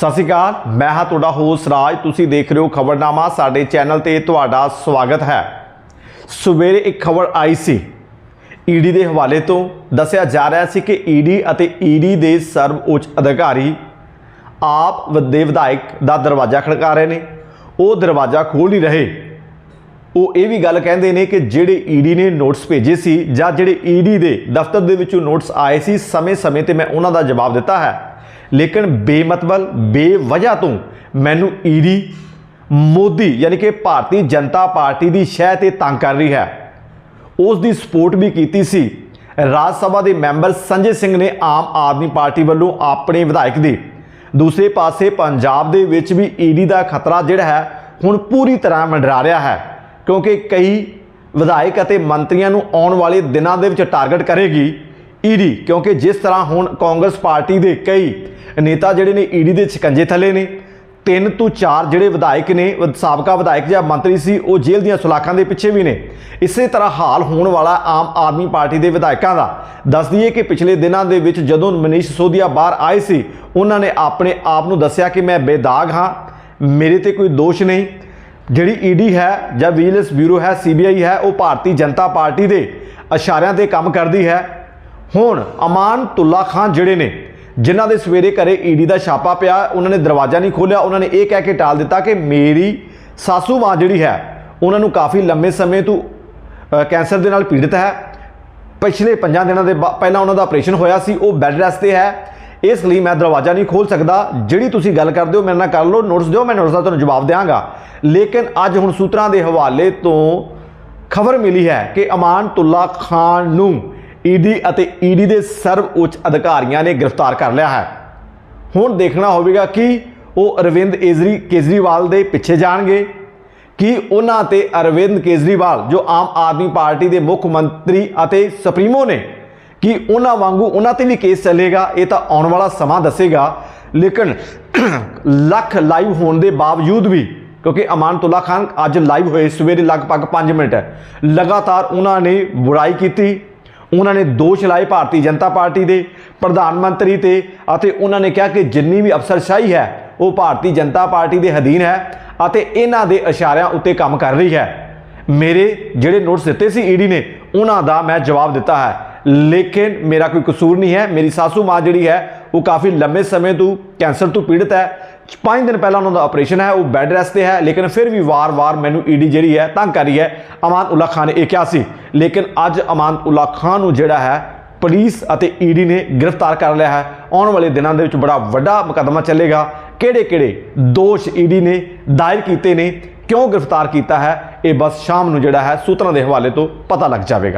ਸਤਿ ਸ਼੍ਰੀ ਅਕਾਲ, ਮੈਂ ਹਾਂ ਤੁਹਾਡਾ ਹੋਸਟ ਰਾਜ। ਤੁਸੀਂ ਦੇਖ ਰਹੇ ਹੋ ਖਬਰਨਾਮਾ, ਸਾਡੇ ਚੈਨਲ ਤੇ ਤੁਹਾਡਾ ਸਵਾਗਤ ਹੈ। ਸਵੇਰੇ ਇੱਕ ਖਬਰ ਆਈ ਸੀ। ਈਡੀ ਦੇ ਹਵਾਲੇ ਤੋਂ ਦੱਸਿਆ ਜਾ ਰਿਹਾ ਸੀ ਕਿ ਈਡੀ ਅਤੇ ਈਡੀ ਦੇ ਸਰਵ ਉੱਚ ਅਧਿਕਾਰੀ ਆਪ ਦੇ ਵਿਧਾਇਕ ਦਾ ਦਰਵਾਜ਼ਾ ਖੜਕਾ ਰਹੇ ਨੇ। ਉਹ ਦਰਵਾਜ਼ਾ ਖੋਲ ਨਹੀਂ ਰਹੇ। ਉਹ ਇਹ ਵੀ ਗੱਲ ਕਹਿੰਦੇ ਨੇ ਕਿ ਜਿਹੜੇ ਈਡੀ ਨੇ ਨੋਟਸ ਭੇਜੇ ਸੀ ਜਾਂ ਜਿਹੜੇ ਈਡੀ ਦੇ ਦਫ਼ਤਰ ਦੇ ਵਿੱਚੋਂ ਨੋਟਸ ਆਏ ਸੀ, ਸਮੇਂ-ਸਮੇਂ ਤੇ ਮੈਂ ਉਹਨਾਂ ਦਾ ਜਵਾਬ ਦਿੱਤਾ ਹੈ। ਲੇਕਿਨ ਬੇਮਤਲਬ, ਬੇਵਜ੍ਹਾ ਤੋਂ ਮੈਨੂੰ ਈਡੀ, ਮੋਦੀ ਯਾਨੀ ਕਿ ਭਾਰਤੀ ਜਨਤਾ ਪਾਰਟੀ ਦੀ ਸ਼ਹਿ ਤੇ ਤੰਗ ਕਰ ਰਹੀ ਹੈ। ਉਸ ਦੀ ਸਪੋਰਟ ਵੀ ਕੀਤੀ ਸੀ। ਰਾਜ ਸਭਾ ਦੇ ਮੈਂਬਰ ਸੰਜੇ ਸਿੰਘ ਨੇ ਆਮ ਆਦਮੀ ਪਾਰਟੀ ਵੱਲੋਂ ਆਪਣੇ ਵਿਧਾਇਕ ਦੀ। ਦੂਸਰੇ ਪਾਸੇ ਪੰਜਾਬ ਦੇ ਵਿੱਚ ਵੀ ਈਡੀ ਦਾ ਖਤਰਾ ਜਿਹੜਾ ਹੈ, ਹੁਣ ਪੂਰੀ ਤਰ੍ਹਾਂ ਮੰਡਰਾ ਰਿਹਾ ਹੈ। ਕਿਉਂਕਿ ਕਈ ਵਿਧਾਇਕ ਅਤੇ ਮੰਤਰੀਆਂ ਨੂੰ ਆਉਣ ਵਾਲੇ ਦਿਨਾਂ ਦੇ ਵਿੱਚ ਟਾਰਗੇਟ ਕਰੇਗੀ। ਈਡੀ, ਕਿਉਂਕਿ ਜਿਸ ਤਰ੍ਹਾਂ ਹੁਣ ਕਾਂਗਰਸ ਪਾਰਟੀ ਦੇ ਕਈ ਨੇਤਾ ਜਿਹੜੇ ਨੇ ਈਡੀ ਦੇ ਛਿਕੰਜੇ ਥੱਲੇ ਨੇ, ਤਿੰਨ ਤੋਂ ਚਾਰ ਜਿਹੜੇ ਵਿਧਾਇਕ ਨੇ ਸਾਬਕਾ ਵਿਧਾਇਕ ਜਾਂ ਮੰਤਰੀ ਸੀ, ਉਹ ਜੇਲ੍ਹ ਦੀਆਂ ਸੁਲਾਖਾਂ ਦੇ ਪਿੱਛੇ ਵੀ ਨੇ। ਇਸੇ ਤਰ੍ਹਾਂ ਹਾਲ ਹੋਣ ਵਾਲਾ ਆਮ ਆਦਮੀ ਪਾਰਟੀ ਦੇ ਵਿਧਾਇਕਾਂ ਦਾ। ਦੱਸ ਦਈਏ ਕਿ ਪਿਛਲੇ ਦਿਨਾਂ ਦੇ ਵਿੱਚ ਜਦੋਂ ਮਨੀਸ਼ ਸਿਸੋਦੀਆ ਬਾਹਰ ਆਏ ਸੀ, ਉਹਨਾਂ ਨੇ ਆਪਣੇ ਆਪ ਨੂੰ ਦੱਸਿਆ ਕਿ ਮੈਂ ਬੇਦਾਗ ਹਾਂ, ਮੇਰੇ ਤੇ ਕੋਈ ਦੋਸ਼ ਨਹੀਂ। ਜਿਹੜੀ ਈਡੀ ਹੈ ਜਾਂ ਵਿਜੀਲੈਂਸ ਬਿਊਰੋ ਹੈ, ਸੀਬੀਆਈ ਹੈ, ਉਹ ਭਾਰਤੀ ਜਨਤਾ ਪਾਰਟੀ ਦੇ ਇਸ਼ਾਰਿਆਂ ਤੇ ਕੰਮ ਕਰਦੀ ਹੈ। ਹੁਣ ਅਮਾਨ ਤੁੱਲਾ ਖਾਨ ਜਿਹੜੇ ਨੇ, ਜਿਨ੍ਹਾਂ ਦੇ ਸਵੇਰੇ ਘਰੇ ਈਡੀ ਦਾ ਛਾਪਾ ਪਿਆ, ਉਹਨਾਂ ਨੇ ਦਰਵਾਜ਼ਾ ਨਹੀਂ ਖੋਲ੍ਹਿਆ, ਉਹਨਾਂ ਨੇ ਇਹ ਕਹਿ ਕੇ ਟਾਲ ਦਿੱਤਾ ਕਿ ਮੇਰੀ ਸਾਸੂ ਮਾਂ ਜਿਹੜੀ ਹੈ, ਉਹਨਾਂ ਨੂੰ ਕਾਫੀ ਲੰਮੇ ਸਮੇਂ ਤੋਂ ਕੈਂਸਰ ਦੇ ਨਾਲ ਪੀੜਤ ਹੈ। ਪਿਛਲੇ 5 ਦਿਨਾਂ ਦੇ ਬਾ- ਪਹਿਲਾਂ ਉਹਨਾਂ ਦਾ ਆਪਰੇਸ਼ਨ ਹੋਇਆ ਸੀ, ਉਹ ਬੈੱਡ ਰੈਸਟ ਤੇ ਹੈ। ਇਸ ਲਈ ਮੈਂ ਦਰਵਾਜ਼ਾ ਨਹੀਂ ਖੋਲ ਸਕਦਾ। ਜਿਹੜੀ ਤੁਸੀਂ ਗੱਲ ਕਰਦੇ ਹੋ, ਮੇਰੇ ਨਾਲ ਕਰ ਲਓ ਨੋਟਿਸ ਦਿਓ, ਮੈਂ ਨੋਟਿਸ ਦਾ ਤੁਹਾਨੂੰ ਜਵਾਬ ਦਿਆਂਗਾ। ਲੇਕਿਨ ਅੱਜ ਹੁਣ ਸੂਤਰਾਂ ਦੇ ਹਵਾਲੇ ਤੋਂ ਖਬਰ ਮਿਲੀ ਹੈ ਕਿ ਅਮਾਨ ਤੁੱਲਾ ਖਾਨ ਨੂੰ ਈਡੀ ਅਤੇ ਈਡੀ ਦੇ ਸਰਵ ਉੱਚ ਅਧਿਕਾਰੀਆਂ ਨੇ ਗ੍ਰਿਫਤਾਰ ਕਰ ਲਿਆ ਹੈ। ਹੁਣ ਦੇਖਣਾ ਹੋਵੇਗਾ ਕਿ ਉਹ ਅਰਵਿੰਦ ਏਜਰੀ ਕੇਜਰੀਵਾਲ ਦੇ ਪਿੱਛੇ ਜਾਣਗੇ। ਕਿ ਉਹਨਾਂ ਤੇ ਅਰਵਿੰਦ ਕੇਜਰੀਵਾਲ, ਜੋ ਆਮ ਆਦਮੀ ਪਾਰਟੀ ਦੇ ਮੁੱਖ ਮੰਤਰੀ ਅਤੇ ਸੁਪਰੀਮੋ ਨੇ, ਕਿ ਉਹਨਾਂ ਵਾਂਗੂ ਉਹਨਾਂ ਤੇ ਵੀ ਕੇਸ ਚੱਲੇਗਾ? ਇਹ ਤਾਂ ਆਉਣ ਵਾਲਾ ਸਮਾਂ ਦੱਸੇਗਾ। ਲੇਕਿਨ ਲੱਖ ਲਾਈਵ ਹੋਣ ਦੇ ਬਾਵਜੂਦ ਵੀ, ਕਿਉਂਕਿ ਅਮਾਨਤੁੱਲਾ ਖਾਨ ਅੱਜ ਲਾਈਵ ਹੋਏ ਸਵੇਰੇ ਲਗਭਗ 5 ਮਿੰਟ। ਲਗਾਤਾਰ ਉਹਨਾਂ ਨੇ ਬੁਰਾਈ ਕੀਤੀ। ਉਹਨਾਂ ਨੇ ਦੋਸ਼ ਲਾਏ ਭਾਰਤੀ ਜਨਤਾ ਪਾਰਟੀ ਦੇ, ਪ੍ਰਧਾਨ ਮੰਤਰੀ ਤੇ, ਅਤੇ ਉਹਨਾਂ ਨੇ ਕਿਹਾ ਕਿ ਜਿੰਨੀ ਵੀ ਅਫਸਰਸ਼ਾਹੀ ਹੈ, ਉਹ ਭਾਰਤੀ ਜਨਤਾ ਪਾਰਟੀ ਦੇ ਅਧੀਨ ਹੈ, ਅਤੇ ਇਹਨਾਂ ਦੇ ਇਸ਼ਾਰਿਆਂ ਉੱਤੇ ਕੰਮ ਕਰ ਰਹੀ ਹੈ। ਮੇਰੇ ਜਿਹੜੇ ਨੋਟਸ ਦਿੱਤੇ ਸੀ ਈਡੀ ਨੇ, ਉਹਨਾਂ ਦਾ ਮੈਂ ਜਵਾਬ ਦਿੱਤਾ ਹੈ। ਲੇਕਿਨ ਮੇਰਾ ਕੋਈ ਕਸੂਰ ਨਹੀਂ ਹੈ, ਮੇਰੀ ਸਾਸੂ ਮਾਂ ਜਿਹੜੀ ਹੈ, ਉਹ ਕਾਫੀ ਲੰਬੇ ਸਮੇਂ ਤੋਂ ਕੈਂਸਰ ਤੋਂ ਪੀੜਤ ਹੈ। 5 ਦਿਨ ਪਹਿਲਾਂ ਉਹਨਾਂ ਦਾ ਆਪਰੇਸ਼ਨ ਹੈ, ਉਹ ਬੈੱਡ ਰੈਸਟ ਤੇ ਹੈ, ਲੇਕਿਨ ਫਿਰ ਵੀ ਵਾਰ-ਵਾਰ ਮੈਨੂੰ ਈਡੀ ਜਿਹੜੀ ਹੈ, ਤੰਗ ਕਰ ਰਹੀ ਹੈ। ਅਮਾਨ ਉਲਾ ਖਾਨ ਨੇ ਇਹ ਕਿਹਾ ਸੀ। ਲੇਕਿਨ ਅੱਜ ਅਮਾਨ ਉਲਾ ਖਾਨ ਨੂੰ ਜਿਹੜਾ ਹੈ, ਪੁਲਿਸ ਅਤੇ ਈਡੀ ਨੇ ਗ੍ਰਿਫਤਾਰ ਕਰ ਲਿਆ ਹੈ। ਆਉਣ ਵਾਲੇ ਦਿਨਾਂ ਦੇ ਵਿੱਚ ਬੜਾ ਵੱਡਾ ਮੁਕੱਦਮਾ ਚੱਲੇਗਾ। ਕਿਹੜੇ-ਕਿਹੜੇ ਦੋਸ਼ ਈਡੀ ਨੇ ਦਾਇਰ ਕੀਤੇ ਨੇ, ਕਿਉਂ ਗ੍ਰਿਫਤਾਰ ਕੀਤਾ ਹੈ, ਇਹ ਬਸ ਸ਼ਾਮ ਨੂੰ ਜਿਹੜਾ ਹੈ, ਸੂਤਰਾਂ ਦੇ ਹਵਾਲੇ ਤੋਂ ਪਤਾ ਲੱਗ ਜਾਵੇਗਾ।